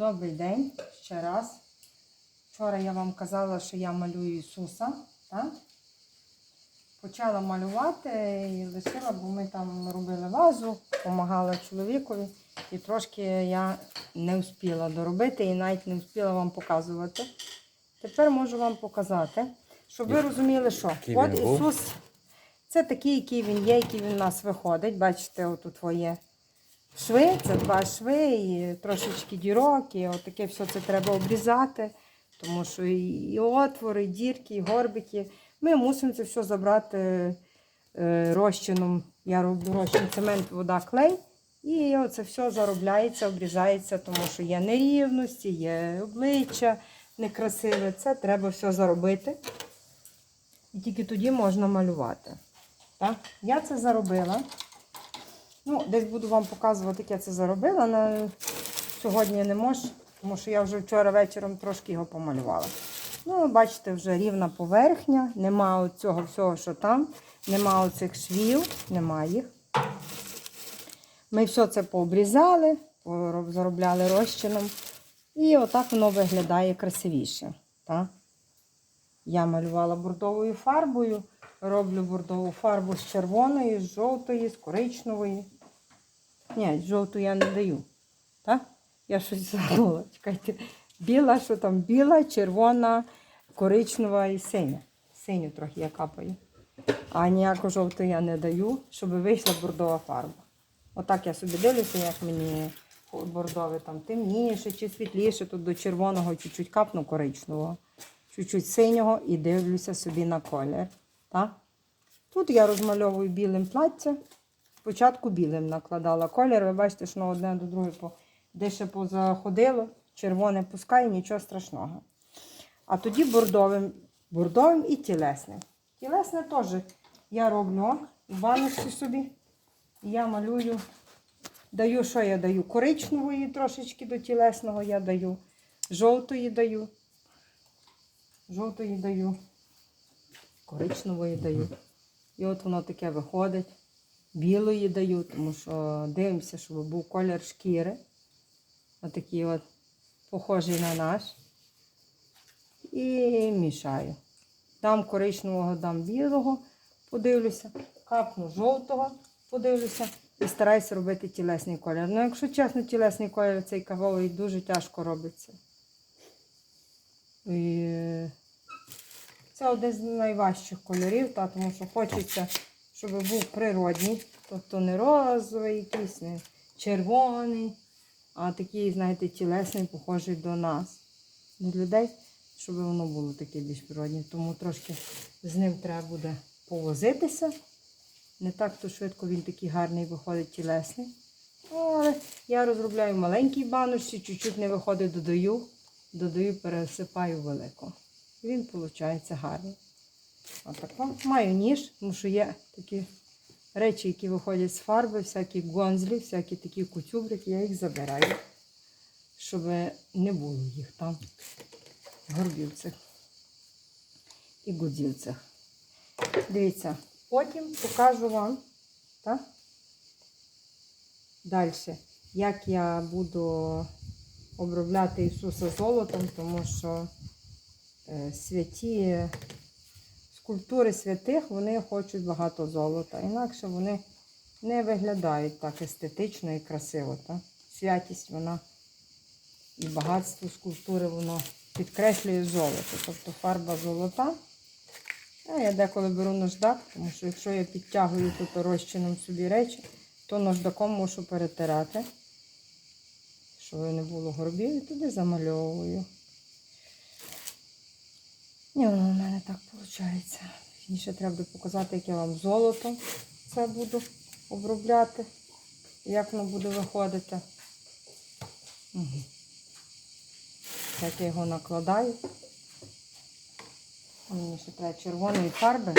Добрий день ще раз. Вчора я вам казала, що я малюю Ісуса. Так? Почала малювати і лишила, бо ми там робили вазу, допомагала чоловікові. І трошки я не встигла доробити і навіть не встигла вам показувати. Тепер можу вам показати, щоб ви розуміли, що от? Ісус, це такий, який він є, який він у нас виходить. Бачите, отут твоє шви, це два шви, і трошечки дірок, і отаке все це треба обрізати, тому що і, отвори, і дірки, і горбики. Ми мусимо це все забрати е, розчином. Я роблю розчин цемент, вода, клей. І оце все заробляється, обрізається, тому що є нерівності, є обличчя некрасиве. Це треба все заробити. І тільки тоді можна малювати. Так? Я це заробила. Ну, десь буду вам показувати, як я це заробила. На... Сьогодні не можу, тому що я вже вчора вечором трошки його помалювала. Ну, бачите, вже рівна поверхня, нема цього всього, що там, нема оцих швів, нема їх. Ми все це пообрізали, заробляли розчином. І отак воно виглядає красивіше. Так? Я малювала бордовою фарбою. Роблю бордову фарбу з червоної, з жовтої, з коричневої. Ні, жовту я не даю. Так? Я щось забула. Чекайте. Біла, що там біла, червона, коричнева і синя. Синю трохи я капаю. А ніяку жовту я не даю, щоб вийшла бордова фарба. Отак я собі дивлюся, як мені бордове там темніше чи світліше. Тут до червоного чуть-чуть капну коричневого, чуть-чуть синього і дивлюся собі на колір. Так? Тут я розмальовую білим плаття. Спочатку білим накладала колір. Ви бачите, що одне до другого дещо позаходило. Червоне пускає, нічого страшного. А тоді бордовим, бордовим і тілесним. Тілесне теж я роблю в собі. Я малюю, даю, що я даю? Коричневої трошечки до тілесного я даю, жовтої даю, жовтої даю, коричневої даю. І от воно таке виходить. Білої даю, тому що дивимося, щоб був колір шкіри. Отакий от похожий на наш. І мішаю. Дам коричневого, дам білого, подивлюся, капну жовтого, подивлюся і стараюся робити тілесний колір. Ну, якщо чесно, тілесний колір цей кавовий дуже тяжко робиться. І це один з найважчих кольорів, та, тому що хочеться, щоб був природній, тобто не розовий, якийсь, не червоний, а такий, знаєте, тілесний, похожий до нас, до людей, щоб воно було таке більш природне. Тому трошки з ним треба буде повозитися. Не так то швидко він такий гарний виходить тілесний. Але я розробляю маленькій баночці, чуть-чуть не виходить, додаю, додаю, пересипаю велику. Він виходить гарний. Отак. вам. Маю ніж, тому що є такі речі, які виходять з фарби, всякі гонзлі, всякі такі кутюбрики, я їх забираю, щоб не було їх там, горбівцях і гудзівцях. Дивіться, потім покажу вам, так? Далі, як я буду обробляти Ісуса золотом, тому що е, святі скульптури святих вони хочуть багато золота. Інакше вони не виглядають так естетично і красиво. Так? Святість вона і багатство скульптури воно підкреслює золото. Тобто фарба золота. А я деколи беру наждак, тому що якщо я підтягую тут розчином собі речі, то наждаком мушу перетирати, щоб не було горбів, і туди замальовую. Ні, воно в мене так виходить. Ще треба показати, як я вам золото це буду обробляти, як воно буде виходити. Угу. Так я його накладаю. Мені ще треба червоної фарби.